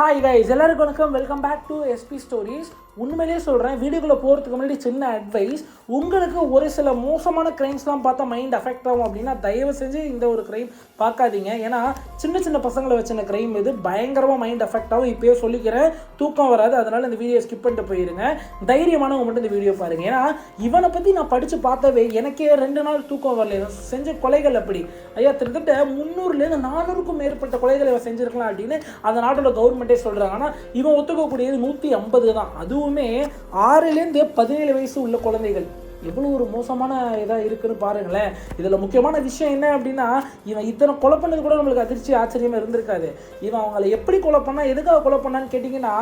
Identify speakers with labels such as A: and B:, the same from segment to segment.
A: Hi guys எல்லாருக்கும் வணக்கம். Welcome back to SP stories உண்மையிலேயே சொல்கிறேன் வீடியோக்குள்ளே போகிறதுக்கு முன்னாடி சின்ன அட்வைஸ் உங்களுக்கு ஒரு சில மோசமான க்ரைம்ஸ்லாம் பார்த்தா மைண்ட் அஃபெக்ட் ஆகும் அப்படின்னா தயவு செஞ்சு இந்த ஒரு க்ரைம் பார்க்காதீங்க. ஏன்னா சின்ன சின்ன பசங்களை வச்சின க்ரைம் இது பயங்கரமாக மைண்ட் அஃபெக்ட் ஆகும். இப்போயே சொல்லிக்கிறேன் தூக்கம் வராது. அதனால் இந்த வீடியோ ஸ்கிப் பண்ணிட்டு போயிருங்க. தைரியமானவங்க மட்டும் இந்த வீடியோ பாருங்கள் ஏன்னா இவனை பற்றி நான் படித்து பார்த்தவே எனக்கே ரெண்டு நாள் தூக்கம் வரல. செஞ்ச கொலைகள் அப்படி. ஐயா கிட்டத்தட்ட முந்நூறுலேருந்து நானூறுக்கும் மேற்பட்ட கொலைகளை இவன் செஞ்சிருக்கலாம் அப்படின்னு அந்த நாட்டோட கவர்மெண்ட்டே சொல்கிறாங்க ஆனால் இவன் ஒத்துக்கக்கூடியது நூற்றி ஐம்பது தான். அதுவுமே ஆறுலேருந்து பதினேழு வயசு உள்ள குழந்தைகள். எவ்வளோ ஒரு மோசமான இதாக இருக்குன்னு பாருங்களேன். இதில் முக்கியமான விஷயம் என்ன அப்படின்னா இவன் இத்தனை கொலை பண்ணது கூட நம்மளுக்கு அதிர்ச்சி ஆச்சரியமாக இருந்திருக்காது. இவன் அவங்கள எப்படி கொலை பண்ணா எதுக்காக கொலை பண்ணான்னு கேட்டிங்கன்னா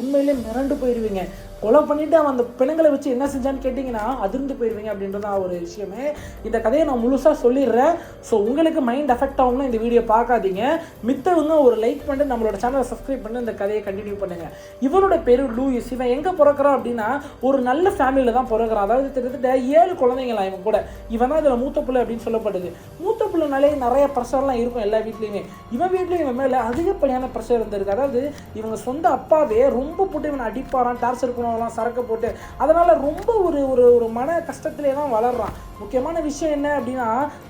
A: உண்மையிலே மிரண்டு போயிடுவீங்க கொலை பண்ணிட்டு அவன் அந்த பிணங்களை வச்சு என்ன செஞ்சான்னு கேட்டிங்கன்னா அதிர்ந்து போயிடுவீங்க அப்படின்றதான் ஒரு விஷயமே. இந்த கதையை நான் முழுசாக சொல்லிடுறேன். ஸோ உங்களுக்கு மைண்ட் அஃபெக்ட் ஆகும்னா இந்த வீடியோ பார்க்காதீங்க. மித்தவங்க ஒரு லைக் பண்ணிட்டு நம்மளோட சேனலை சப்ஸ்கிரைப் பண்ணி இந்த கதையை கண்டினியூ பண்ணுங்கள் இவனோட பேர் லூயிஸ். இவன் எங்கே பிறக்கிறான் அப்படின்னா ஒரு நல்ல ஃபேமிலியில் தான் பிறக்கிறான். அதாவது கிட்டத்தட்ட ஏழு குழந்தைங்களா இவன் கூட. இவன் தான் இதில் மூத்த பிள்ளை அப்படின்னு சொல்லப்படுது. மூத்த பிள்ளைனாலே நிறைய ப்ரெஷர்லாம் இருக்கும் எல்லா வீட்லேயுமே. இவன் வீட்லேயும் இவன் மேலே அதிகப்படியான ப்ரெஷர் இருந்திருக்கு. அதாவது இவங்க சொந்த அப்பாவே ரொம்ப போட்டு இவனை அடிப்பாரான் டார்ச்சர் பண்ணுவாங்களாம் சரக்கு போட்டு அதனால் ரொம்ப ஒரு ஒரு ஒரு மன கஷ்டத்திலே தான் வளர்றான். முக்கியமான விஷயம் என்ன அப்படின்னா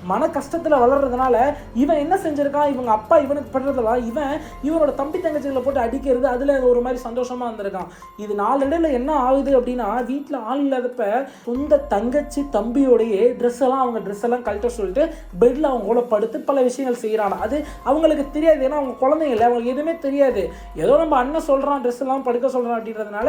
A: மன கஷ்டத்தில் வளர்றதுனால இவன் என்ன செஞ்சிருக்கான்? இவங்க அப்பா இவனுக்கு படுறதெல்லாம் இவன் இவனோட தம்பி தங்கச்சிகளை போட்டு அடிக்கிறது அதில் ஒரு மாதிரி சந்தோஷமாக இருந்திருக்கான். இது நாளடையில் என்ன ஆகுது அப்படின்னா வீட்டில் ஆள் இல்லாதப்ப சொந்த தங்கச்சி தம்பியோடையே ட்ரெஸ் எல்லாம் அவங்க ட்ரெஸ் எல்லாம் கழட்ட சொல்லிட்டு பெட்டில் அவங்க கூட படுத்து பல விஷயங்கள் செய்கிறான் அது அவங்களுக்கு தெரியாது. ஏன்னா அவங்க குழந்தைங்க இல்லை. அவங்களுக்கு எதுவுமே தெரியாது. ஏதோ நம்ம அண்ணன் சொல்கிறான் ட்ரெஸ் எல்லாம் படுக்க சொல்கிறான் அப்படின்றதுனால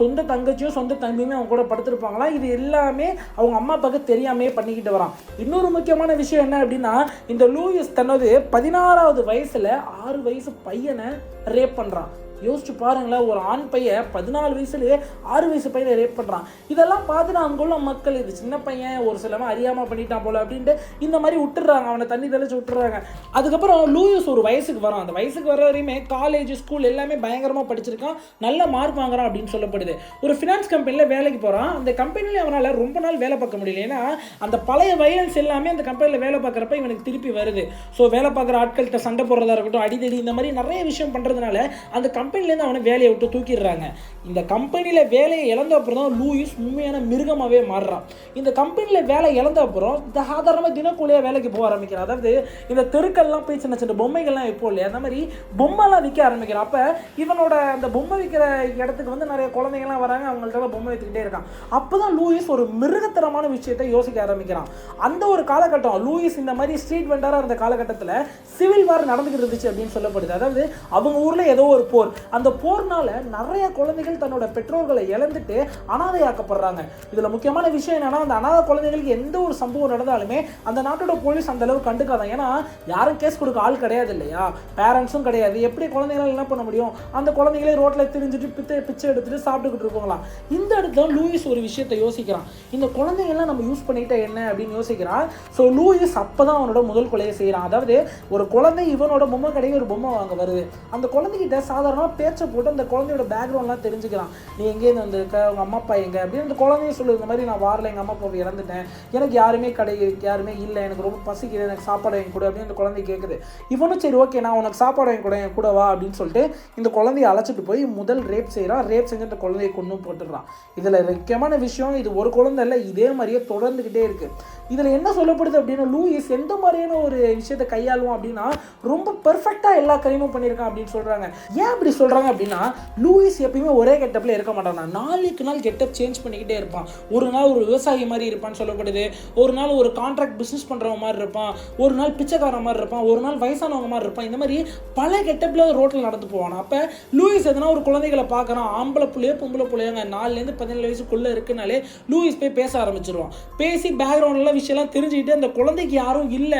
A: சொந்த சொந்த தங்கச்சியும் சொந்த தம்பியுமே அவங்க கூட படுத்திருப்பாங்களா? இது எல்லாமே அவங்க அம்மா அப்பாவுக்கு தெரியாமே பண்ணிக்கிட்டு வரான். இன்னொரு முக்கியமான விஷயம் என்ன அப்படின்னா இந்த லூயிஸ் தன்னது பதினாறாவது வயசுல ஆறு வயசு பையனை ரேப் பண்றான். யோசிச்சு பாருங்களேன் ஒரு ஆண் பையன் பதினாலு வயசுலேயே ஆறு வயசு பையனை ரேப் பண்ணுறான் இதெல்லாம் பார்த்துட்டு அங்குள்ள மக்கள் இது சின்ன பையன் ஒரு சிலவன் அறியாமல் பண்ணிட்டான் போல அப்படின்ட்டு இந்த மாதிரி விட்டுறாங்க அவனை தண்ணி தெளிச்சு விட்டுறாங்க அதுக்கப்புறம் லூயிஸ் ஒரு வயசுக்கு வரான். அந்த வயசுக்கு வர வரையுமே காலேஜ் ஸ்கூல் எல்லாமே பயங்கரமாக படிச்சிருக்கான். நல்ல மார்க் வாங்குறான் அப்படின்னு சொல்லப்படுது. ஒரு ஃபினான்ஸ் கம்பெனியில் வேலைக்கு போகிறான் அந்த கம்பெனியில் அவனால் ரொம்ப நாள் வேலை பார்க்க முடியல. ஏன்னா அந்த பழைய வயலன்ஸ் எல்லாமே அந்த கம்பெனியில் வேலை பார்க்குறப்ப இவனுக்கு திருப்பி வருது. ஸோ வேலை பார்க்குற ஆட்கள்கிட்ட சண்டை போடுறதா இருக்கட்டும் அடிதடி இந்த மாதிரி நிறைய விஷயம் பண்ணுறதுனால அந்த கம்பெனிலேருந்து அவனை வேலையை விட்டு தூக்கிடுறாங்க. இந்த கம்பெனியில் வேலையை இழந்த அப்புறம் தான் லூயிஸ் உண்மையான மிருகமாகவே மாறுறான். இந்த கம்பெனியில் வேலை இழந்த அப்புறம் சாதாரணமாக தினக்கூலியாக வேலைக்கு போக ஆரம்பிக்கிறான். அதாவது இந்த தெருக்கள்லாம் போய் சின்ன சின்ன பொம்மைகள்லாம் இப்போ இல்லையா? அந்த மாதிரி பொம்மைலாம் விற்க ஆரம்பிக்கிறான். அப்போ இவனோட அந்த பொம்மை விற்கிற இடத்துக்கு வந்து நிறைய குழந்தைங்கள்லாம் வராங்க. அவங்கள்ட்ட பொம்மை விற்றுக்கிட்டே இருக்கான். அப்போ தான் லூயிஸ் ஒரு மிருகத்தரமான விஷயத்தை யோசிக்க ஆரம்பிக்கிறான். அந்த ஒரு காலகட்டம் லூயிஸ் இந்த மாதிரி ஸ்ட்ரீட் வெண்டராக இருந்த காலகட்டத்தில் சிவில் வார் நடந்துக்கிட்டு இருந்துச்சு அப்படின்னு சொல்லப்படுது. அதாவது அவங்க ஊரில் ஏதோ ஒரு போர். அந்த போர்னால நிறைய குழந்தைகள் தன்னோட பெற்றோர்களை இழந்துட்டு அனாதையாக்கப்படுறாங்க. இதில் முக்கியமான விஷயம் என்னன்னா அந்த அனாதை குழந்தைகளுக்கு எந்த ஒரு சம்பவம் நடந்தாலுமே அந்த நாட்டோட போலீஸ் அந்த அளவுக்கு கண்டுக்காதான் ஏன்னா யாரும் கேஸ் கொடுக்க ஆள் கிடையாது இல்லையா? பேரண்ட்ஸும் கிடையாது. எப்படி குழந்தைகளால் என்ன பண்ண முடியும்? அந்த குழந்தைகளே ரோட்டில் திரிஞ்சுட்டு பிச்சை பிச்சை எடுத்துட்டு சாப்பிட்டுக்கிட்டு இருப்பாங்களாம். இந்த இடத்துல லூயிஸ் ஒரு விஷயத்தை யோசிக்கிறான். இந்த குழந்தைங்கள்லாம் நம்ம யூஸ் பண்ணிட்டா என்ன அப்படின்னு யோசிக்கிறான். ஸோ லூயிஸ் அப்போ தான் அவனோட முதல் கொலையை செய்கிறான் அதாவது ஒரு குழந்தை இவனோட பொம்மை கடையை ஒரு பொம்மை வாங்க வருது. அந்த குழந்தைகிட்ட சாதாரணமாக பேச்சை போட்டு அந்த குழந்தையோட பேக்ரவுண்ட்லாம் தெரிஞ்சுக்கிறான். நீ எங்கேருந்து வந்திருக்க? உங்கள் அம்மா அப்பா எங்கே? அப்படின்னு அந்த குழந்தைய சொல்லுது இந்த மாதிரி நான் வாரில் எங்கள் அம்மா அப்பா இறந்துட்டேன். எனக்கு யாருமே கடை யாருமே இல்லை. எனக்கு ரொம்ப பசிக்குது. எனக்கு சாப்பாடு வாங்கி கொடு அப்படின்னு அந்த குழந்தை கேட்குது இவனும் சரி ஓகே நான் உனக்கு சாப்பாடு வாங்கி கூட என் கூட வா அப்படின்னு சொல்லிட்டு இந்த குழந்தைய அழைச்சிட்டு போய் முதல் ரேப் செய்கிறான் ரேப் செஞ்சு அந்த குழந்தைய கொண்டு போட்டுடுறான். இதில் முக்கியமான விஷயம் இது ஒரு குழந்தை இல்லை இதே மாதிரியே தொடர்ந்துக்கிட்டே இருக்குது இதில் என்ன சொல்லப்படுது அப்படின்னா லூயிஸ் எந்த மாதிரியான ஒரு விஷயத்தை கையாளுவோம் அப்படின்னா ரொம்ப பெர்ஃபெக்டாக எல்லா கரியமும் பண்ணியிருக்கான் அப்படின்னு சொல்கிறாங்க ஏன் அப்படி சொல்கிறாங்க அப்படின்னா லூயிஸ் எப்பயுமே ஒரே கெட்டப்பில் இருக்க மாட்டான். நாளுக்கு நாள் கெட்டப் சேஞ்ச் பண்ணிக்கிட்டே இருப்பான். ஒரு நாள் ஒரு விவசாயி மாதிரி இருப்பான்னு சொல்லப்படுது. ஒரு நாள் ஒரு கான்ட்ராக்ட் பிஸ்னஸ் பண்ணுறவங்க மாதிரி இருப்பான். ஒரு நாள் பிச்சைக்காரன் மாதிரி இருப்பான். ஒரு நாள் வயசானவங்க மாதிரி இருப்பான். இந்த மாதிரி பல கெட்டப்பில் ரோட்டில் நடந்து போவான். அப்போ லூயிஸ் எதனா ஒரு குழந்தைகளை பார்க்குறான். ஆம்பளை புள்ளையோ பொம்பளை புள்ளையோங்க நாலுலேருந்து பதினேழு வயசுக்குள்ளே இருக்குனாலே லூயிஸ் போய் பேச ஆரம்பிச்சிருவான். பேசி பேக்ரவுண்ட்லாம் விஷயம்லாம் தெரிஞ்சுக்கிட்டு அந்த குழந்தைக்கு யாரும் இல்லை.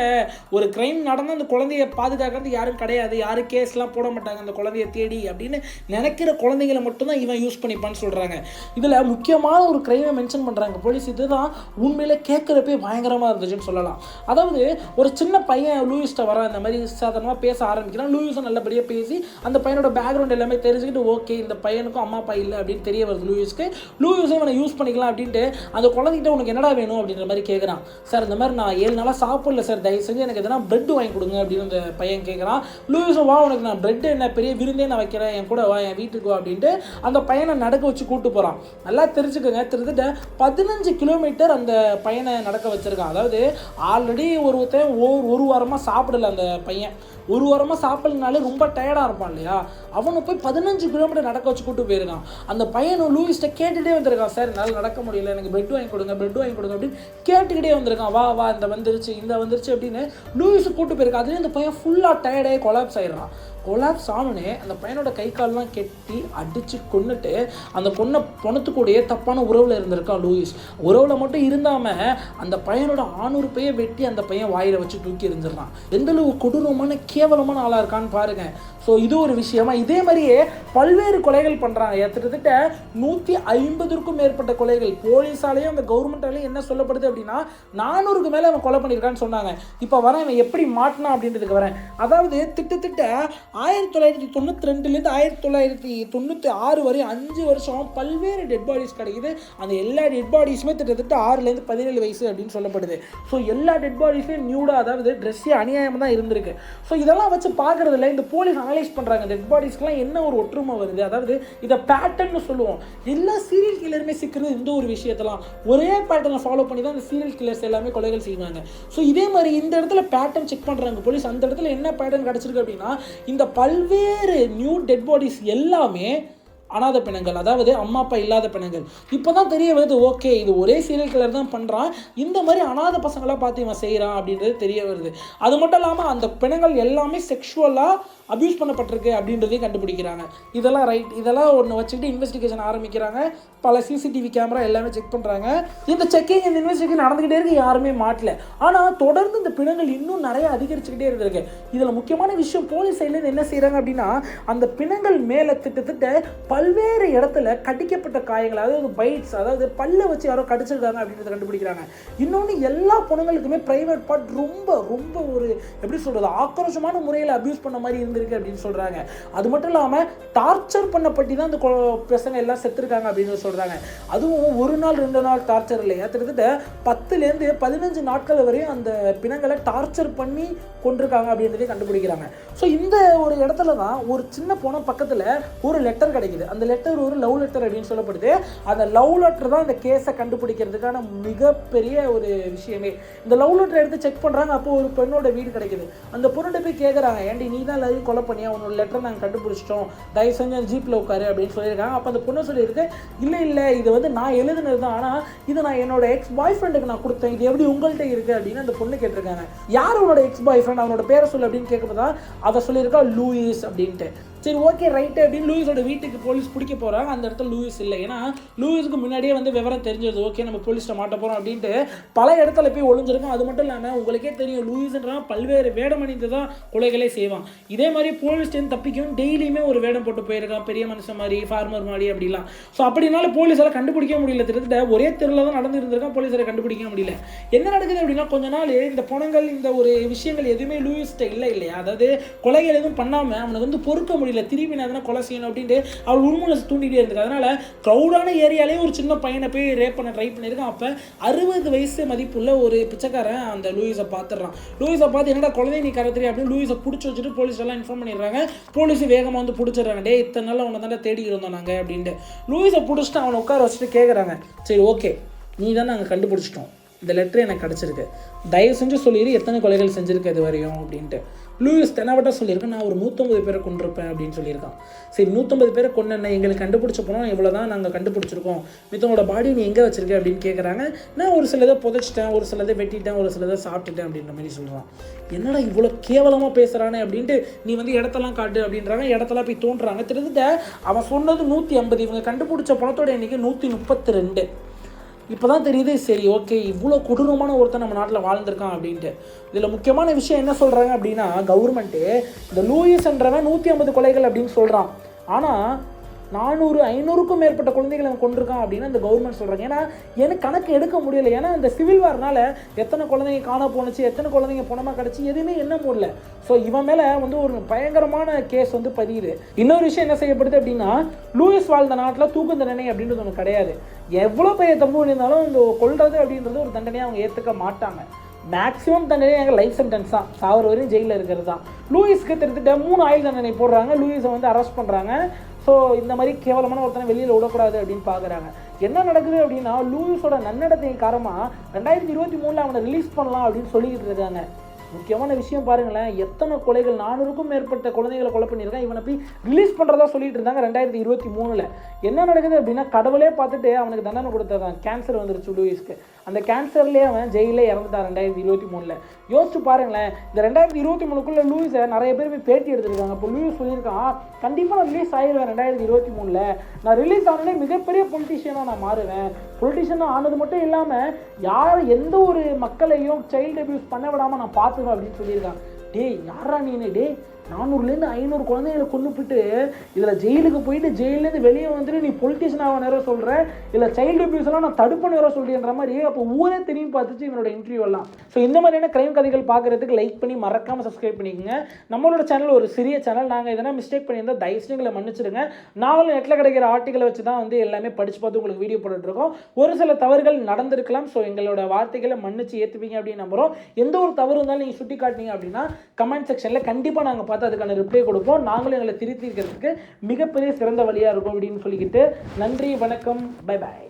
A: ஒரு க்ரைம் நடந்து அந்த குழந்தைய பாதுகாக்கிறது யாரும் கிடையாது. யாரும் கேஸ்லாம் போட மாட்டாங்க. அந்த குழந்தைய தேடி அப்படின்னு நினைக்கிற குழந்தைங்களை மட்டும்தான் இவன் யூஸ் பண்ணிப்பான்னு சொல்கிறாங்க இதில் முக்கியமான ஒரு க்ரைமை மென்ஷன் பண்ணுறாங்க போலீஸ் இதுதான் உண்மையில் கேட்குறப்பே பயங்கரமாக இருந்துச்சுன்னு சொல்லலாம். அதாவது ஒரு சின்ன பையன் லூயிஸ்ட்டை வர இந்த மாதிரி சாதாரணமாக பேச ஆரம்பிக்கிறான். லூயிஸும் நல்லபடியாக பேசி அந்த பையனோட பேக்ரவுண்ட் எல்லாமே தெரிஞ்சுக்கிட்டு ஓகே இந்த பையனுக்கும் அம்மா அப்பா இல்லை அப்படின்னு தெரிய வருது லூயிஸ்க்கு லூயிஸும் இவனை யூஸ் பண்ணிக்கலாம் அப்படின்ட்டு அந்த குழந்தைகிட்ட உனக்கு என்னடா வேணும் அப்படின்ற மாதிரி கேட்குறான் சார் இந்த மாதிரி நான் ஏழு நாளாக சாப்பிடல சார். தயவு செஞ்சு எனக்கு எதனா பிரெட் வாங்கி கொடுங்க அப்படின்னு அந்த பையன் கேட்குறான் லூயிஸும் வா உனக்கு நான் பிரெட் என்ன பெரிய விருந்தே நான் வைக்க வைக்கிறேன் என் கூட வா என் வீட்டுக்கு வா அப்படின்ட்டு அந்த பையனை நடக்க வச்சு கூட்டு போகிறான் நல்லா தெரிஞ்சுக்கோங்க. திருத்திட்ட பதினஞ்சு கிலோமீட்டர் அந்த பையனை நடக்க வச்சிருக்கான். அதாவது ஆல்ரெடி ஒருத்தன் ஒரு ஒரு வாரமாக சாப்பிடல அந்த பையன். ஒரு வாரமாக சாப்பிடலனாலே ரொம்ப டயர்டாக இருப்பான் இல்லையா? அவனை போய் பதினஞ்சு கிலோமீட்டர் நடக்க வச்சு கூட்டு போயிருக்கான். அந்த பையனும் லூயிஸ்ட்டை கேட்டுகிட்டே வந்திருக்கான். சார் என்னால் நடக்க முடியல. எனக்கு பெட் வாங்கி கொடுங்க பெட் வாங்கி கொடுங்க அப்படின்னு கேட்டுக்கிட்டே வந்திருக்கான். வா வா இந்த வந்துருச்சு இந்த வந்துருச்சு அப்படின்னு லூயிஸ் கூட்டு போயிருக்கான். அதுலேயே இந்த பையன் ஃபுல்லாக டயர்டாகி கொலாப்ஸ் ஆயிடுறான். கொலாப்ஸ் ஆனோடனே அந்த பையனோட கை கால்லாம் கெட்டி அடித்து கொன்னுட்டு அந்த பொண்ணை பொணத்துக்கூடயே தப்பான உறவில் இருந்திருக்கான் லூயிஸ். உறவில் மட்டும் இருந்தாமல் அந்த பையனோட ஆணூறு பையை வெட்டி அந்த பையன் வாயில் வச்சு தூக்கி எறிஞ்சிடறான். எந்த அளவு கொடூரமான கேவலமான ஆளாக இருக்கான்னு பாருங்கள் ஸோ இது ஒரு விஷயமா. இதே மாதிரியே பல்வேறு கொலைகள் பண்ணுறாங்க கிட்டத்தட்ட நூற்றி ஐம்பதுக்கும் மேற்பட்ட கொலைகள். போலீஸாலேயும் அந்த கவர்மெண்ட்டாலேயும் என்ன சொல்லப்படுது அப்படின்னா நானூறுக்கு மேலே அவன் கொலை பண்ணியிருக்கான்னு சொன்னாங்க. இப்போ வரேன் இவன் எப்படி மாட்டினான் அப்படின்றதுக்கு வரேன். அதாவது திட்டத்திட்ட ஆயிரத்தி தொள்ளாயிரத்தி தொண்ணூற்றி ரெண்டுலேருந்து ஆயிரத்தி தொள்ளாயிரத்தி தொண்ணூற்றி ஆறு வரையும் அஞ்சு வருஷம் பல்வேறு டெட் பாடிஸ் கிடைக்குது. அந்த எல்லா டெட் பாடிஸுமே கிட்டத்தட்ட ஆறுலேருந்து பதினேழு வயசு அப்படின்னு சொல்லப்படுது. ஸோ எல்லா டெட் பாடிஸும் நியூடாக அதாவது ட்ரெஸ்ஸே அநியாயமாக தான் இருந்திருக்கு. ஸோ இதெல்லாம் வச்சு பார்க்குறதுல இந்த போலீஸ் அனலைஸ் பண்ணுறாங்க டெட் பாடிஸ்க்கெலாம் என்ன ஒரு ஒற்றுமை வருது? அதாவது இதை பேட்டர்ன்னு சொல்லுவோம். எல்லா சீரியல் கில்லருமே சிக்கிறது இந்த ஒரு விஷயத்தெல்லாம். ஒரே பேட்டர்னை ஃபாலோ பண்ணி தான் இந்த சீரியல் கில்லர்ஸ் எல்லாமே கொலைகள் செய்வாங்க. ஸோ இதே மாதிரி இந்த இடத்துல பேட்டர்ன் செக் பண்ணுறாங்க போலீஸ் அந்த இடத்துல என்ன பேட்டர்ன் கிடச்சிருக்கு அப்படின்னா இந்த பல்வேறு நியூ டெட் பாடிஸ் எல்லாமே அனாதை பிணங்கள் அதாவது அம்மா அப்பா இல்லாத பிணங்கள் இப்போ தான் தெரிய வருது ஓகே இது ஒரே சீரியல் கிளர் தான் பண்ணுறான் இந்த மாதிரி அனாதை பசங்களாக பார்த்து இவன் செய்கிறான் அப்படின்றது தெரிய வருது. அது மட்டும் இல்லாமல் அந்த பிணங்கள் எல்லாமே செக்ஷுவலாக அப்யூஸ் பண்ணப்பட்டிருக்கு அப்படின்றதையும் கண்டுபிடிக்கிறாங்க. இதெல்லாம் ரைட் இதெல்லாம் ஒன்று வச்சுக்கிட்டு இன்வெஸ்டிகேஷன் ஆரம்பிக்கிறாங்க. பல சிசிடிவி கேமரா எல்லாமே செக் பண்ணுறாங்க இந்த செக்கிங் இந்த இன்வெஸ்டிகேஷன் நடந்துக்கிட்டே இருக்கு யாருமே மாட்டல. ஆனால் தொடர்ந்து இந்த பிணங்கள் இன்னும் நிறைய அதிகரிச்சுக்கிட்டே இருந்திருக்கு. இதில் முக்கியமான விஷயம் போலீஸ் சைட்லேருந்து என்ன செய்கிறாங்க அப்படின்னா அந்த பிணங்கள் மேலே திட்டத்திட்ட பல்வேறு இடத்துல கடிக்கப்பட்ட காயங்கள் அதாவது பைட்ஸ் அதாவது பல்லை வச்சு யாரோ கடிச்சிருக்காங்க அப்படின்றத கண்டுபிடிக்கிறாங்க. இன்னொன்று எல்லா பிணங்களுக்குமே ப்ரைவேட் பார்ட் ரொம்ப ரொம்ப ஒரு எப்படி சொல்கிறது ஆக்ரோஷமான முறையில் அப்யூஸ் பண்ண மாதிரி இருக்குது அப்படின்னு சொல்கிறாங்க அது மட்டும் இல்லாமல் டார்ச்சர் பண்ணப்பட்டி தான் அந்த பசங்க எல்லாம் செத்துருக்காங்க அப்படின்னு சொல்கிறாங்க அதுவும் ஒரு நாள் ரெண்டு நாள் டார்ச்சர் இல்லையா கிட்டத்தட்ட பத்துலேருந்து பதினஞ்சு நாட்கள் வரையும் அந்த பிணங்களை டார்ச்சர் பண்ணி கொண்டிருக்காங்க அப்படின்றதே கண்டுபிடிக்கிறாங்க. ஸோ இந்த ஒரு இடத்துல தான் ஒரு சின்ன போன பக்கத்தில் ஒரு லெட்டர் கிடைக்குது. அந்த லெட்டர் ஒரு லவ் லெட்டர் அப்படின்னு சொல்லப்படுது. அந்த லவ் லெட்டர் தான் இந்த கேஸை கண்டுபிடிக்கிறதுக்கான மிகப்பெரிய ஒரு விஷயமே. இந்த லவ் லெட்டர் எடுத்து செக் பண்ணுறாங்க அப்போ ஒரு பெண்ணோட வீடு கிடைக்குது. அந்த பொண்ணோட போய் கேட்குறாங்க ஏன்டி நீ தான் லவ் கொலை பண்ணியா? அவனோட லெட்டர் நாங்கள் கண்டுபிடிச்சிட்டோம். தயவு செஞ்சு அந்த ஜீப்பில் உட்காரு அப்படின்னு சொல்லியிருக்காங்க. அப்போ அந்த பொண்ணு சொல்லியிருக்கு இல்லை இல்லை இது வந்து நான் எழுதுனது தான் ஆனால் இது நான் என்னோட எக்ஸ் பாய் ஃப்ரெண்டுக்கு நான் கொடுத்தேன். இது எப்படி உங்கள்கிட்ட இருக்கு? அப்படின்னு அந்த பொண்ணு கேட்டிருக்காங்க. யார் உன்னோட எக்ஸ் பாய் ஃப்ரெண்ட் அவனோட பேரை சொல்லு அப்படின்னு கேட்கும்போது தான் அதை சொல்லியிருக்கா லூயிஸ் அப்படின்ட்டு. சரி ஓகே ரைட்டு அப்படின்னு லூயிஸோட வீட்டுக்கு போலீஸ் பிடிக்க போகிறாங்க அந்த இடத்துல லூயிஸ் இல்லை. ஏன்னா லூயிஸுக்கு முன்னாடியே வந்து விவரம் தெரிஞ்சது. ஓகே நம்ம போலீஸ்ட்ட மாட்ட போகிறோம் அப்படின்ட்டு பல இடத்துல போய் ஒளிஞ்சிருக்கும். அது மட்டும் இல்லாமல் உங்களுக்கே தெரியும் லூயிஸ்ன்றான் பல்வேறு வேடமணிந்து தான் கொலைகளே செய்வான். இதே மாதிரி போலீஸ்டேருந்து தப்பிக்கும். டெய்லியுமே ஒரு வேடம் போட்டு போயிருக்கான். பெரிய மனுஷன் மாதிரி ஃபார்மர் மாதிரி அப்படிலாம். ஸோ அப்படினால போலீஸால் கண்டுபிடிக்க முடியல. கிட்டத்தட்ட ஒரே தெருவில் தான் நடந்துருந்துருக்கான். போலீஸால் கண்டுபிடிக்க முடியல. என்ன நடக்குது அப்படின்னா கொஞ்ச நாள் இந்த பணங்கள் இந்த ஒரு விஷயங்கள் எதுவுமே லூயிஸ்ட்ட இல்லை இல்லையா? அதாவது கொலைகள் எதுவும் பண்ணாமல் அவனுக்கு வந்து பொறுக்க முடியல. திருப்பி நான் எதனா கொலை செய்யணும் அப்படின்ட்டு அவள் உண்மையில தூண்டிகிட்டே இருந்திருக்கு. அதனால க்ரௌடான ஏரியாலே ஒரு சின்ன பையனை போய் ரேப் பண்ண ட்ரை பண்ணியிருக்கான். அப்போ அறுபது வயசு மதிப்புள்ள ஒரு பிச்சைக்காரன் அந்த லூயிஸை பார்த்துடுறான். லூயிஸை பார்த்து என்னடா குழந்தை நீ கரத்துறி அப்படின்னு லூயிஸை பிடிச்சி வச்சுட்டு போலீஸ் எல்லாம் இன்ஃபார்ம் பண்ணிடுறாங்க. போலீஸ் வேகமாக வந்து பிடிச்சிடுறாங்க. டே இத்தனை நாள் அவனை தானே தேடி இருந்தோம் நாங்கள் அப்படின்ட்டு. லூயிஸை பிடிச்சிட்டு அவனை உட்கார வச்சுட்டு கேட்குறாங்க சரி ஓகே நீ தான் நாங்கள் கண்டுபிடிச்சிட்டோம். இந்த லெட்ரு எனக்கு கிடச்சிருக்கு. தயவு செஞ்சு சொல்லிடு எத்தனை கொலைகள் செஞ்சுருக்கு இது வரையும் அப்படின்ட்டு. லூயிஸ் தெனாவட்டா சொல்லியிருக்கேன் நான் ஒரு நூற்றம்பது பேரை கொண்டிருப்பேன் அப்படின்னு சொல்லியிருக்கான். சரி நூற்றம்பது பேரை கொண்டு எங்களுக்கு கண்டுபிடிச்ச போனால் இவ்வளோ தான் நாங்கள் கண்டுபிடிச்சிருக்கோம். மித்தவங்களோட பாடி நீ எங்கே வச்சிருக்க அப்படின்னு கேட்குறாங்க நான் ஒரு சிலதை புதைச்சிட்டேன் ஒரு சிலதை வெட்டிட்டேன் ஒரு சிலதை சாப்பிட்டுட்டேன் அப்படின்ற மாதிரி சொல்கிறான் என்னடா இவ்வளோ கேவலமாக பேசுகிறானே அப்படின்ட்டு நீ வந்து இடத்தெல்லாம் காட்டு அப்படின்றாங்க. இடத்தெல்லாம் போய் தோன்றுறாங்க. திருந்த அவன் சொன்னது நூற்றி ஐம்பது. இவங்க கண்டுபிடிச்ச பணத்தோட எண்ணிக்கை நூற்றி முப்பத்தி ரெண்டு. இப்போ தான் தெரியுது சரி ஓகே இவ்வளோ கொடூரமான ஒருத்தன் நம்ம நாட்டில் வாழ்ந்திருக்கான் அப்படின்ட்டு. இதில் முக்கியமான விஷயம் என்ன சொல்கிறாங்க அப்படின்னா கவர்மெண்ட்டு இந்த லூயிஸ்ன்றவன் நூற்றி ஐம்பது கொலைகள் அப்படின்னு சொல்கிறான் ஆனால் நானூறு ஐநூறுக்கும் மேற்பட்ட குழந்தைகளை அவன் கொண்டிருக்கான் அப்படின்னு அந்த கவர்மெண்ட் சொல்கிறாங்க ஏன்னா எனக்கு கணக்கு எடுக்க முடியல. ஏன்னா இந்த சிவில் வார்னால எத்தனை குழந்தைங்க காண போணுச்சு எத்தனை குழந்தைங்க பணமாக கிடச்சி எதுவுமே என்ன முடியல. ஸோ இவன் மேலே வந்து ஒரு பயங்கரமான கேஸ் வந்து பதியுது. இன்னொரு விஷயம் என்ன செய்யப்படுது அப்படின்னா லூயிஸ் வாழ்ந்த நாட்டில் தூக்கு தண்டனை அப்படின்றது ஒன்று கிடையாது. எவ்வளோ பெரிய தப்பு பண்ணியிருந்தாலும் இந்த கொல்றது அப்படின்றது ஒரு தண்டனையை அவங்க ஏற்றுக்க மாட்டாங்க. மேக்ஸிமம் தண்டனை எங்கள் லைஃப் சென்டென்ஸ் தான். சாவர வரையும் ஜெயிலில் இருக்கிறது தான். லூயிஸ்க்கு திருத்திட்ட மூணு ஆயுள் தண்டனை போடுறாங்க. லூயிஸை வந்து அரெஸ்ட் பண்ணுறாங்க ஸோ இந்த மாதிரி கேவலமான ஒருத்தனை வெளியில் விடக்கூடாது அப்படின்னு பார்க்குறாங்க என்ன நடக்குது அப்படின்னா லூயிஸோட நன்னடத்தை காரணமாக ரெண்டாயிரத்தி இருபத்தி மூணில் அவனை ரிலீஸ் பண்ணலாம் அப்படின்னு சொல்லிக்கிட்டு இருக்காங்க. முக்கியமான விஷயம் பாருங்களேன். எத்தனை கொலைகள்? நானூறுக்கும் மேற்பட்ட குழந்தைகளை கொலை பண்ணியிருக்கான். இவனை போய் ரிலீஸ் பண்ணுறதா சொல்லிட்டு இருந்தாங்க ரெண்டாயிரத்தி இருபத்தி மூணில். என்ன நடக்குது அப்படின்னா கடவுளே பார்த்துட்டு அவனுக்கு தண்டனை கொடுத்ததான் கேன்சர் வந்துருச்சு லூயிஸ்க்கு. அந்த கேன்சர்லேயே அவன் ஜெயிலே இறந்துட்டான் ரெண்டாயிரத்தி இருபத்தி மூணில். யோசிச்சு பாருங்களேன். இந்த ரெண்டாயிரத்தி இருபத்தி மூணுக்குள்ள லூயிஸை நிறைய பேர் போய் பேட்டி எடுத்துருக்காங்க. இப்போ லூயிஸ் சொல்லியிருக்கான் கண்டிப்பாக நான் ரிலீஸ் ஆயிடுவேன் ரெண்டாயிரத்தி இருபத்தி மூணில். நான் ரிலீஸ் ஆனோடனே மிகப்பெரிய பொலிட்டிஷியனாக நான் மாறுவேன். பொலிட்டிஷியனாக ஆனது மட்டும் இல்லாமல் யார் எந்த ஒரு மக்களையும் சைல்டு அபியூஸ் பண்ண விடாமல் நான் பார்த்து அப்படின்னு சொல்லியிருக்கான். டேய் யாரா நீனு? டேய் நானூறுலேருந்து ஐநூறு குழந்தைகளை கொண்டுபிட்டு இதில் ஜெயிலுக்கு போயிட்டு ஜெயிலேருந்து வெளியே வந்துட்டு நீ பொலிட்டிஷியன் ஆக நேரம் சொல்கிற இல்லை சைல்டு அபியூஸ்லாம் நான் தடுப்பு நேரம் சொல்கிறேன்ற மாதிரி அப்போ ஊரே திரும்பி பார்த்துச்சு இவனோட இன்டர்வியூலாம் ஸோ இந்த மாதிரியான கிரைம் கதைகள் பார்க்குறதுக்கு லைக் பண்ணி மறக்காமல் சப்ஸ்கிரைப் பண்ணிக்கோங்க. நம்மளோட சேனல் ஒரு சிறிய சேனல் நாங்கள் எதனா மிஸ்டேக் பண்ணியிருந்தால் தயவுசெய்து எங்களை மன்னிச்சிடுங்க. நாங்களும் நெட்டில் கிடைக்கிற ஆர்டிகளை வச்சு தான் வந்து எல்லாமே படித்து பார்த்து உங்களுக்கு வீடியோ போட்டுட்ருக்கோம் ஒரு சில தவறுகள் நடந்திருக்கலாம். ஸோ எங்களோட வார்த்தைகளை மன்னிச்சு ஏற்றுப்பீங்க அப்படின்னு நம்புகிறோம் எந்த ஒரு தவறு இருந்தாலும் நீங்கள் சுட்டி காட்டினீங்க அப்படின்னா கமெண்ட் செக்ஷனில் கண்டிப்பாக நாங்கள் பார்த்து பார்த்து அதுக்கான ரிப்ளை கொடுப்போம். நாங்களும் எங்களை திருத்திக்கிறதுக்கு மிகப்பெரிய சிறந்த வழியாக இருக்கும் அப்படின்னு சொல்லிக்கிட்டு நன்றி வணக்கம் பை பாய்